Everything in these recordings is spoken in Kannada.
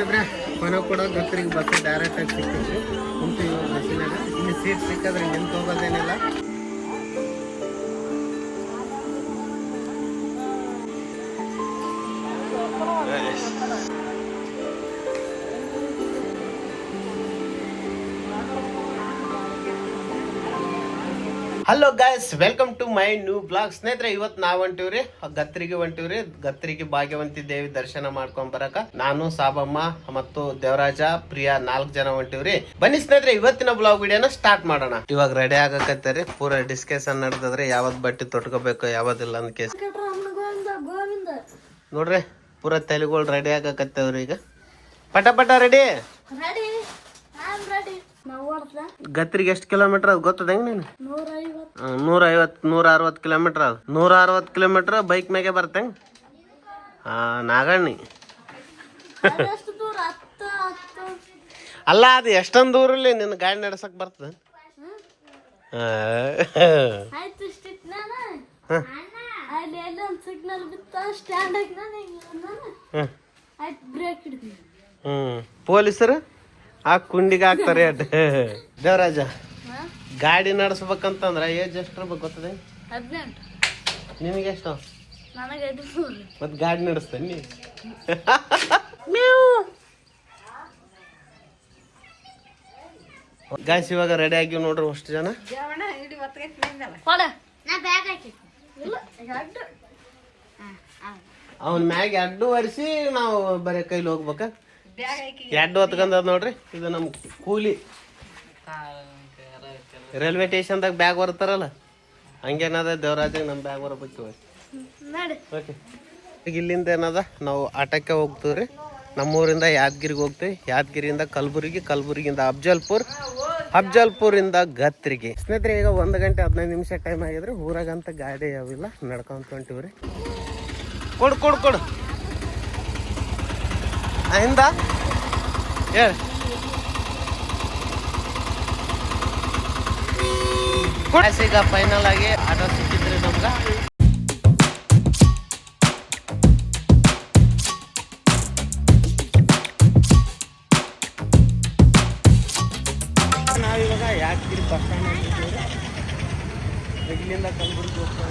ಇದ್ರೆ ಮನೆ ಕೂಡ ಗತ್ತರಿಗೆ ಬಸ್ ಡೈರೆಕ್ಟ್ ಆಗಿ ಸಿಕ್ಕಿದ್ರಿ ಕುಂತು ಬಸ್ಸಿನಾಗ. ಇಲ್ಲಿ ಸೀಟ್ ಸಿಕ್ಕಿದ್ರೆ ನಿಂತು ಹೋಗೋದೇನಿಲ್ಲ. Hello guys welcome to my new blog ಸ್ನೇಹಿತರೆ, ಇವತ್ತು ನಾವ್ ಹೊಂಟಿವ್ರಿ. ಗತ್ರಿಗೆ ಹೊಂಟಿವ್ರಿ. ಗತ್ರಿಗೆ ಭಾಗ್ಯವಂತಿ ದೇವಿ ದರ್ಶನ ಮಾಡ್ಕೊಂಡ್ ಬರಕ. ನಾನು ಸಾಬಮ್ಮ ಮತ್ತು ದೇವರಾಜ, ಪ್ರಿಯಾ ನಾಲ್ಕು ಜನ ಹೊಂಟಿವ್ರಿ. ಬನ್ನಿ ಸ್ನೇಹಿತರೆ, ಇವತ್ತಿನ ಬ್ಲಾಗ್ ವಿಡಿಯೋನ ಸ್ಟಾರ್ಟ್ ಮಾಡೋಣ. ಇವಾಗ ರೆಡಿ ಆಗಕತ್ತರಿ ಪೂರ ಡಿಸ್ಕಷನ್ ನಡೆದದ್ರೆ ಯಾವತ್ ಬಟ್ಟೆ ತೊಟ್ಕೋಬೇಕು ಯಾವ್ದಿಲ್ಲ ಅಂತ ಕೇಸ್ ನೋಡ್ರಿ, ಪೂರ ತಲೆಗಳು ರೆಡಿ ಆಗಕತ್ತವ್ರಿ ಈಗ. ಪಟ ಪಟ ರೆಡಿ ಗತ್ರಿಗೆ ಎಷ್ಟು ಕಿಲೋಮೀಟರ್ ಅದು ಗೊತ್ತದಂಗ ಹೆಂಗ್ ನೀನು? ನೂರ ಐವತ್ತು ಹ್ಮ್, ನೂರ ಐವತ್ ನೂರ ಅರವತ್ ಕಿಲೋಮೀಟರ್ ಅದು. ನೂರ ಅರವತ್ ಕಿಲೋಮೀಟರ್ ಬೈಕ್ ಮ್ಯಾಗೆ ಬರ್ತಂಗ ಹಾ ನಾಗಣ್ಣಿ. ಅಲ್ಲ ಅದು ಎಷ್ಟೊಂದು ದೂರಲ್ಲಿ ನಿನ್ನ ಗಾಡಿ ನಡೆಸಕ್ ಬರ್ತದ? ಹ್ಮ್ ಪೊಲೀಸರು? ಆ ಕುಂಡಿಗೆ ಹಾಕ್ತಾರೆ ಅಡ್ ದೇವರಾಜ ಗಾಡಿ ನಡೆಸ್ಬೇಕಂತಂದ್ರ ಏಜ್ ಎಷ್ಟು ಇರ್ಬೇಕು ಗೊತ್ತದೆ? ಹದಿನೆಂಟು. ನಿನಗೆ ಎಷ್ಟು ಮತ್ ಗಾಡಿ ನಡೆಸ್ತೇನೆ ನೀ. ಗಾಯ್ಸ್ ಇವಾಗ ರೆಡಿ ಆಗಿವ್ ನೋಡ್ರಿ ಅಷ್ಟು ಜನ. ಅವನ್ ಮ್ಯಾಗ ಅಡ್ಡು ಒರೆಸಿ ನಾವು ಬರೀ ಕೈಲಿ ಹೋಗ್ಬೇಕ. ಎರಡು ಹೊತ್ಕೊಂಡ್ ನೋಡ್ರಿ. ಇದು ನಮ್ ಕೂಲಿ. ರೈಲ್ವೆ ಸ್ಟೇಷನ್ದಾಗ ಬ್ಯಾಗ್ ಬರ್ತಾರಲ್ಲ ಹಂಗೇನದ ದೇವರಾಜ್ ನಮ್ ಬ್ಯಾಗ್ ಬರಬೇಕು ನೋಡಿ ಓಕೆ ಈಗ ಇಲ್ಲಿಂದ ಏನದ? ನಾವು ಆಟಕ್ಕೆ ಹೋಗ್ತೀವ್ರಿ ನಮ್ಮೂರಿಂದ ಯಾದಗಿರಿಗೆ ಹೋಗ್ತೀವಿ. ಯಾದಗಿರಿಯಿಂದ ಕಲಬುರಗಿ ಕಲಬುರಗಿಯಿಂದ ಅಫ್ಜಲ್ಪುರ್ ಇಂದ ಗತ್ರಿಗೆ. ಸ್ನೇಹಿತರೆ ಈಗ ಒಂದು ಗಂಟೆ ಹದಿನೈದು ನಿಮಿಷ ಟೈಮ್ ಆಗಿದ್ರೆ. ಊರಾಗಂತ ಗಾಡಿ ಯಾವಿಲ್ಲ. ನಡ್ಕೊಂತ ಹೊಂಟಿವ್ರಿ. ಕೊಡು ಕೊಡು ಕೊಡು. ಹಿಂದ ಹೇಳಿ. ಈಗ ಫೈನಲ್ ಆಗಿ ಆಟೋ ಸಿಕ್ಕಿದ್ರೆ ನಮ್ಗೆ. ನಾವಿವಾಗ ಯಾದಗಿರಿ ಬಸ್ ಸ್ಟ್ಯಾಂಡ್ ಆಗಿದ್ದೀವಿ ಇಲ್ಲಿಂದ ಕಲ್ಬುರ್ಗಿ ಹೋಗ್ತಾ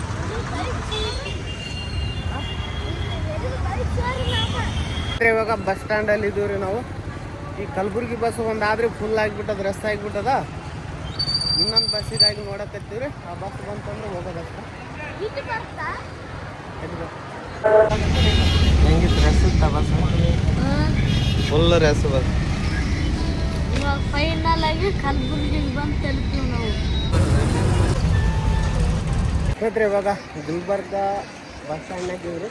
ಇದ್ದೀವಿ. ಇವಾಗ ಬಸ್ ಸ್ಟ್ಯಾಂಡ್ ಅಲ್ಲಿ ಇದೀವ್ರಿ ನಾವು. ಈ ಕಲಬುರ್ಗಿ ಬಸ್ ಒಂದಾದ್ರೆ ಫುಲ್ ಆಗಿಬಿಟ್ಟದ ರಸ್ತೆ ಆಗಿಬಿಟ್ಟದ. ಇನ್ನೊಂದು ಬಸ್ಸಿಗಾಗಿ ನೋಡಕತ್ತೀವ್ರಿ ಆ ಬಸ್ ಬಂತಂದ್ರೆ ಹೋಗೋದಷ್ಟ. ಇದು ಬರ್ತಾ ಹೆಂಗಿತ್ತು ರಸ್ ಇತ್ತ ಬಸ್ ಫುಲ್ ರೆಸ್ ಬಸ್ ಇವಾಗ ಫೈನಲ್ ಆಗಿ ಕಲಬುರ್ಗಿಗೆ ಬಂದು ತಲುಪ್ತೀವಿ ನಾವು. ಇವಾಗ ಗುಲ್ಬರ್ಗ ಬಸ್ ಸ್ಟ್ಯಾಂಡ್ನಾಗ ಇವ್ರಿ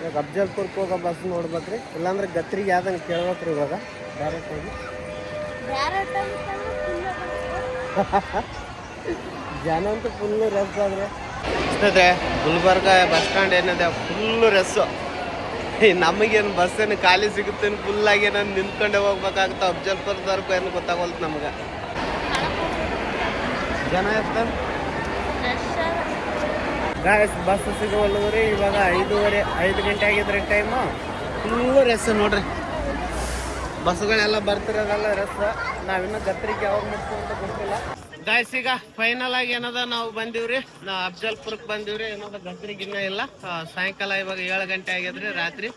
ಇವಾಗ ಅಫ್ಜಲ್ಪುರ್ಗೆ ಹೋಗೋ ಬಸ್ ನೋಡ್ಬೇಕ್ರಿ. ಇಲ್ಲಾಂದ್ರೆ ಗತ್ರಿಗೆ ಯಾವ್ದಂಗೆ ಕೇಳ್ಬೇಕ್ರಿ ಇವಾಗ. ಡೈರೆಕ್ಟ್ ಹೋಗಿ ಜನ ಅಂತೂ ಫುಲ್ಲು ರೆಸ್ ಆದ್ರೆ. ಸ್ನೇಹಿತರೆ ಗುಲ್ಬರ್ಗ ಬಸ್ ಸ್ಟ್ಯಾಂಡ್ ಏನಿದೆ ಫುಲ್ಲು ರಸ್ಸು ನಮಗೇನು ಬಸ್ ಏನು ಖಾಲಿ ಸಿಗುತ್ತೇನು ಫುಲ್ ಆಗಿ ನಾನು ನಿಂತ್ಕೊಂಡೆ ಹೋಗ್ಬೇಕಾಗುತ್ತೆ ಅಫ್ಜಲ್ಪುರದವರೆಗೂ ಏನು ಗೊತ್ತಾಗೋಲ್ತು ನಮ್ಗೆ. ಜನ ಎಷ್ಟು? ಗಾಯಸ್ ಬಸ್ ಸಿಗೋವಲ್ಲವ್ರಿ ಇವಾಗ ಐದೂವರೆ, ಐದು ಗಂಟೆ ಆಗಿದ್ರೆ ಟೈಮು ಫುಲ್ಲು ರಸ್ ನೋಡ್ರಿ. ಬಸ್ಗಳೆಲ್ಲ ಬರ್ತಿರೋದಲ್ಲ ರಸ್ ನಾವಿನ್ನು ಗತ್ರಿಗೆ ಯಾವಾಗ ಮುಟ್ತೀವಿ ಅಂತ ಗೊತ್ತಿಲ್ಲ. ಗಾಯಸ್ ಈಗ ಫೈನಲ್ ಆಗಿ ಏನದ ನಾವು ಬಂದಿವ್ರಿ? ನಾ ಅಫ್ಜಲ್ಪುರಕ್ಕೆ ಬಂದಿವ್ರಿ. ಏನದ ಗತ್ರಿಗೆ ಇನ್ನೂ ಇಲ್ಲ. ಸಾಯಂಕಾಲ ಇವಾಗ ಏಳು ಗಂಟೆ ಆಗ್ಯದ್ರಿ ರಾತ್ರಿ.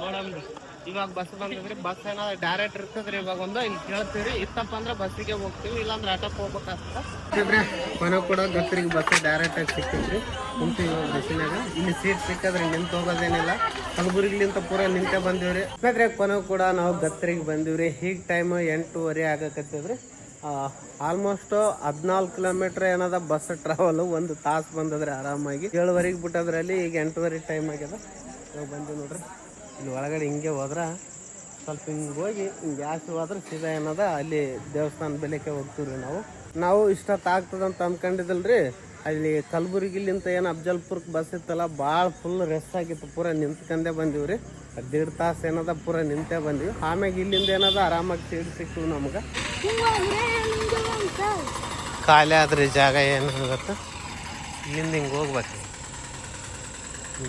ನೋಡಮ್ರಿ. ಇವಾಗ ಬಸ್ ಬಂದಿದ್ರಿ ಬಸ್ ಏನಾದ್ರು ಡೈರೆಕ್ಟ್ ಇರ್ತದ್ರಿ ಇವಾಗ ಒಂದು ಇಲ್ಲಿ ಕೇಳ್ತೀವ್ರಿ. ಇತ್ತಪ್ಪ ಅಂದ್ರೆ ಬಸ್ಸಿಗೆ ಹೋಗ್ತೀವಿ, ಇಲ್ಲಾಂದ್ರೆ ಆಟೋಕ್ಕೆ ಹೋಗ್ಬೇಕಾಗ್ತದೆ. ಮನೆ ಕೂಡ ಗತ್ರಿಗೆ ಬಸ್ ಡೈರೆಕ್ಟ್ ಆಗಿ ಸಿಕ್ತಿದ್ರಿ ಕುಂತು ಇವಾಗ ಬಸ್ಸಿನಾಗ. ಇಲ್ಲಿ ಸೀಟ್ ಸಿಕ್ಕದ್ರೆ ನಿಂತು ಹೋಗೋದೇನಿಲ್ಲ. ಕಲಬುರ್ಗಿಲಿಂತ ಪೂರ ನಿಂತೆ ಬಂದಿವ್ರಿ. ಬೇಕ್ರೆ ಕೊನೆ ಕೂಡ ನಾವು ಗತ್ತರಿಗೆ ಬಂದಿವ್ರಿ. ಈಗ ಟೈಮ್ ಎಂಟೂವರೆ ಆಗಕತ್ತಿದ್ರಿ. ಆಲ್ಮೋಸ್ಟ್ ಹದಿನಾಲ್ಕು ಕಿಲೋಮೀಟರ್ ಏನದ ಬಸ್ ಟ್ರಾವೆಲ್ ಒಂದು ತಾಸು ಬಂದದ್ರಿ ಆರಾಮಾಗಿ. ಏಳುವರೆಗೆ ಬಿಟ್ಟದ್ರಲ್ಲಿ ಈಗ ಎಂಟೂವರೆ ಟೈಮ್ ಆಗ್ಯದ. ನಾವು ಬಂದಿವಿ ನೋಡ್ರಿ. ಇಲ್ಲಿ ಒಳಗಡೆ ಹಿಂಗೆ ಹೋದ್ರೆ ಸ್ವಲ್ಪ ಹಿಂಗೆ ಹೋಗಿ ಹಿಂಗೆ ಜಾಸ್ತಿ ಹೋದ್ರೆ ಸೀದಾ ಏನದ ಅಲ್ಲಿ ದೇವಸ್ಥಾನ ಬೆಲೆಕ್ಕೆ ರೀ ನಾವು. ನಾವು ಇಷ್ಟೊತ್ತು ಆಗ್ತದಂತ ಅಂದ್ಕೊಂಡಿದ್ದಲ್ರಿ ಅಲ್ಲಿ ಕಲಬುರಗಿಲಿಂತ ಏನು ಅಫ್ಜಲ್ಪುರಕ್ಕೆ ಬಸ್ ಇತ್ತಲ್ಲ ಭಾಳ ಫುಲ್ ರೆಸ್ಟ್ ಆಗಿತ್ತು. ಪೂರ ನಿಂತ್ಕೊಂಡೇ ಬಂದೀವಿ ದೇಡ್ ತಾಸು ಏನದ ಪೂರ ನಿಂತೇ ಬಂದೀವಿ. ಆಮ್ಯಾಗ ಇಲ್ಲಿಂದ ಏನದ ಆರಾಮಾಗಿ ಸೀಟ್ ಸಿಕ್ತು ನಮ್ಗೆ. ಖಾಲಿ ಆದ್ರಿ ಜಾಗ ಏನಾಗುತ್ತೆ ಗೊತ್ತಾ ಇಲ್ಲಿಂದ ಹಿಂಗೆ ಹೋಗ್ಬೇಕು ಹಿಂಗೆ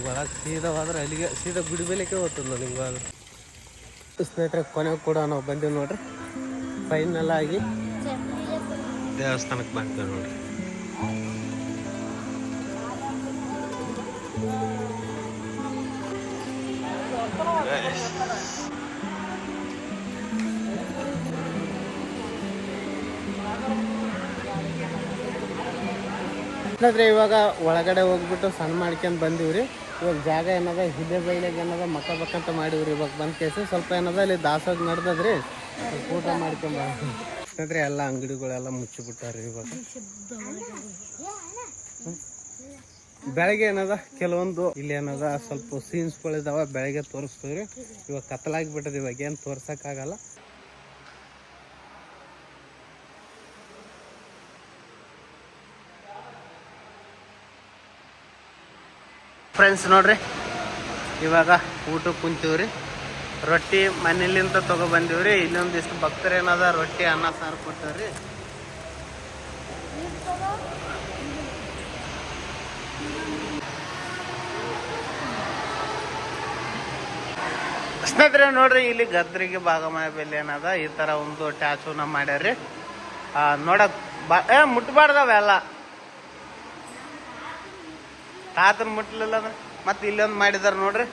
ಒಳಗೆ ಸೀದಾ ಹೋದ್ರೆ ಅಲ್ಲಿಗೆ, ಸೀದಾ ಗುಡಿ ಬೆಲೆಕ್ಕೆ ಹೋಗ್ತದೆ ಹಿಂಗೆ ಹೋದ್ರೆ ಸ್ನೇಹಿತರೆ, ಕೊನೆಗೆ ಕೂಡ ನಾವು ಬಂದೀವಿ ನೋಡ್ರಿ. ಫೈನಲ್ ಆಗಿ ದೇವಸ್ಥಾನಕ್ಕೆ ಬರ್ತೇವೆ ನೋಡ್ರಿ. ಇಲ್ಲಾಂದ್ರೆ ಇವಾಗ ಒಳಗಡೆ ಹೋಗ್ಬಿಟ್ಟು ಸಣ್ಣ ಮಾಡ್ಕೊಂಡ್ ರೀ ಇವಾಗ ಜಾಗ ಏನದ ಹಿದೆ ಬೈಲಾಗ ಏನದ ಮಕ್ಕ ಬಕ್ಕಂತ ಮಾಡಿವ್ರಿ ಇವಾಗ ಬಂದ್ ಕೇಸಿ. ಸ್ವಲ್ಪ ಏನದ ಇಲ್ಲಿ ದಾಸೋಗ್ ನಡ್ದದ್ರಿ. ಊಟ ಮಾಡ್ಕೊಂಡ್ ಎಲ್ಲ ಅಂಗಡಿಗಳೆಲ್ಲ ಮುಚ್ಚಿಬಿಟ್ಟಾರ್ರಿ ಇವಾಗ. ಬೆಳಗ್ಗೆ ಏನದ ಕೆಲವೊಂದು ಇಲ್ಲಿ ಏನದ ಸ್ವಲ್ಪ ಸೀನ್ಸ್ಗಳಿದಾವ ಬೆಳಗ್ಗೆ ತೋರಿಸ್ತೀವ್ರಿ. ಇವಾಗ ಕತ್ತಲಾಗಿ ಬಿಟ್ಟದ ಇವಾಗ ಏನು ತೋರ್ಸಕ್ಕಾಗಲ್ಲ ಫ್ರೆಂಡ್ಸ್ ನೋಡ್ರಿ, ಇವಾಗ ಊಟಕ್ಕೆ ಕುಂತೀವ್ರಿ. ರೊಟ್ಟಿ ಮನೇಲಿಂದ ತಗೊಬಂದೀವ್ರಿ ಇಲ್ಲೊಂದಿಷ್ಟು ಭಕ್ತರು ಏನದ ರೊಟ್ಟಿ ಅನ್ನ ಸಾರು ಕೊಟ್ಟವ್ರಿ ಸ್ನೇಹಿತರೆ ನೋಡ್ರಿ, ಇಲ್ಲಿ ಗದ್ರಿಗೆ ಭಾಗಮಯ ಬೆಲೆ ಏನದ? ಈ ತರ ಒಂದು ಟ್ಯಾಚುನ ಮಾಡ್ಯಾರ್ರಿ. ನೋಡಕ್ ಬಾ ಮುಟ್ಬಾರ್ದವೆಲ್ಲ ತಾತನ ಮುಟ್ಲಿಲ್ಲ ಅಂದ್ರೆ? ಮತ್ತೆ ಇಲ್ಲೊಂದು ಮಾಡಿದಾರ ನೋಡ್ರಿ.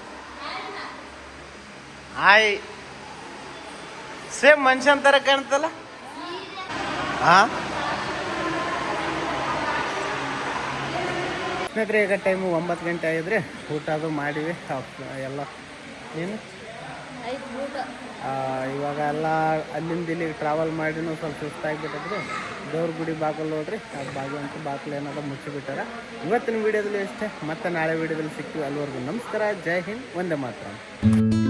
ಆಯ್ ಸೇಮ್ ಮನುಷ್ಯನ ತರ ಕಾಣ್ತಲ್ಲ? ಹಾ ಈಗ ಟೈಮು ಒಂಬತ್ತು ಗಂಟೆ ಆಗಿದ್ರಿ ಊಟ ಅದು ಮಾಡಿವಿ. ಎಲ್ಲ. ಆ, ಇವಾಗ ಎಲ್ಲ ಅಲ್ಲಿಂದ ಇಲ್ಲಿಗೆ ಟ್ರಾವೆಲ್ ಮಾಡಿನೂ ಸ್ವಲ್ಪ ಸುಸ್ತಾಗಿಬಿಟ್ಟಿದ್ರಿ ದೇವ್ರ ಗುಡಿ ಬಾಗಿಲು ನೋಡ್ರಿ ಅದು ಅಂತ ಬಾಗಿಲು ಏನಾದ್ರು ಮುಚ್ಚಿಬಿಟ್ಟಾರ. ಇವತ್ತಿನ ವಿಡಿಯೋದಲ್ಲಿ ಅಷ್ಟೇ, ಮತ್ತೆ ನಾಳೆ ವಿಡಿಯೋದಲ್ಲಿ ಸಿಗ್ತೀವಿ ಅಲ್ಲಿವರೆಗೂ. ನಮಸ್ಕಾರ, ಜೈ ಹಿಂದ್ ಒಂದೇ ಮಾತ್ರ.